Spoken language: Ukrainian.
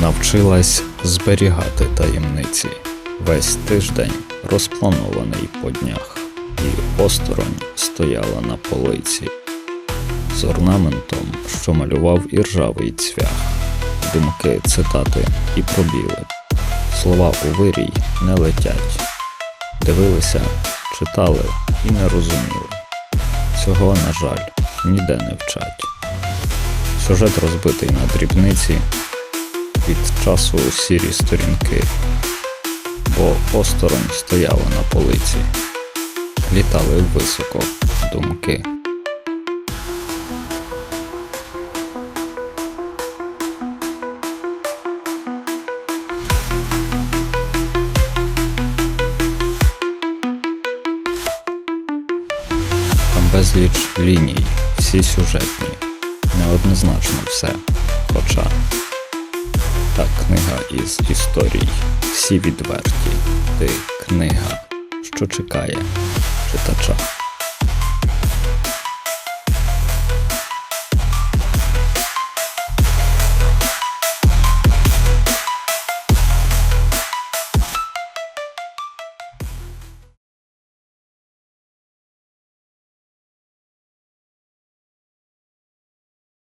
навчилась зберігати таємниці. Весь тиждень розпланований по днях, і осторонь стояла на полиці з орнаментом, що малював іржавий цвях, думки, цитати і пробіли. Слова у вирій не летять. Дивилися, читали і не розуміли. Цього, на жаль, ніде не вчать. Сюжет розбитий на дрібниці, від часу сірі сторінки, бо осторонь стояла на полиці, літали високо думки. Безліч ліній, всі сюжетні, неоднозначно все. Та книга із історій, всі відверті, ти книга, що чекає.